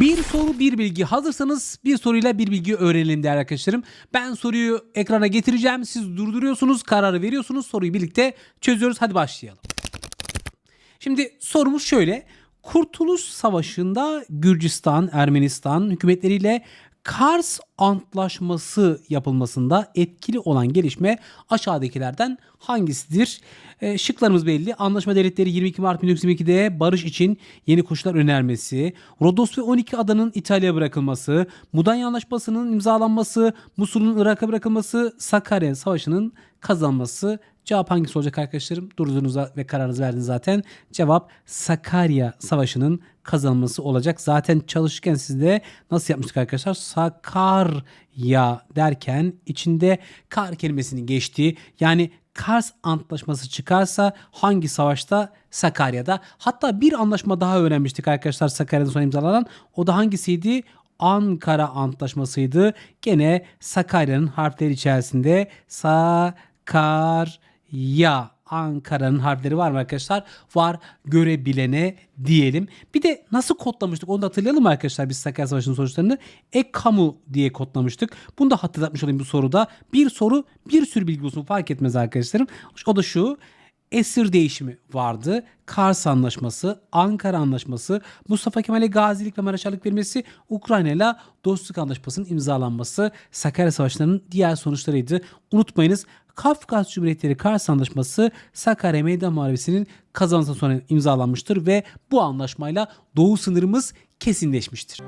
Bir soru bir bilgi. Hazırsanız bir soruyla bir bilgi öğrenelim değerli arkadaşlarım. Ben soruyu ekrana getireceğim. Siz durduruyorsunuz, kararı veriyorsunuz. Soruyu birlikte çözüyoruz. Hadi başlayalım. Şimdi sorumuz şöyle. Kurtuluş Savaşı'nda Gürcistan, Ermenistan hükümetleriyle Kars Antlaşması yapılmasında etkili olan gelişme aşağıdakilerden hangisidir? E, şıklarımız belli. Anlaşma devletleri 22 Mart 1922'de barış için yeni koşullar önermesi, Rodos ve 12 adanın İtalya'ya bırakılması, Mudanya Anlaşması'nın imzalanması, Musul'un Irak'a bırakılması, Sakarya Savaşı'nın kazanması. Cevap hangisi olacak arkadaşlarım? Durduğunuzda ve kararınızı verdiniz zaten. Cevap Sakarya Savaşı'nın kazanması olacak. Zaten çalışırken sizde nasıl yapmıştık arkadaşlar? Sakarya derken içinde kar kelimesinin geçtiği yani Kars Antlaşması çıkarsa hangi savaşta? Sakarya'da. Hatta bir anlaşma daha öğrenmiştik arkadaşlar Sakarya'dan sonra imzalanan. O da hangisiydi? Ankara Antlaşması'ydı. Gene Sakarya'nın harfleri içerisinde Sakarya Ankara'nın harfleri var mı arkadaşlar? Var görebilene diyelim. Bir de nasıl kodlamıştık onu da hatırlayalım arkadaşlar biz Sakarya Savaşı'nın sonuçlarını? Ek-kamu diye kodlamıştık. Bunu da hatırlatmış olayım bu soruda. Bir soru bir sürü bilgi olsun fark etmez arkadaşlarım. O da şu esir değişimi vardı. Kars Anlaşması, Ankara Anlaşması, Mustafa Kemal'e gazilik ve maraşallık verilmesi, Ukrayna dostluk anlaşmasının imzalanması Sakarya Savaşları'nın diğer sonuçlarıydı. Unutmayınız Kafkas Cumhuriyetleri Kars Anlaşması Sakarya Meydan Muharebesi'nin kazanılmasından sonra imzalanmıştır ve bu anlaşmayla doğu sınırımız kesinleşmiştir.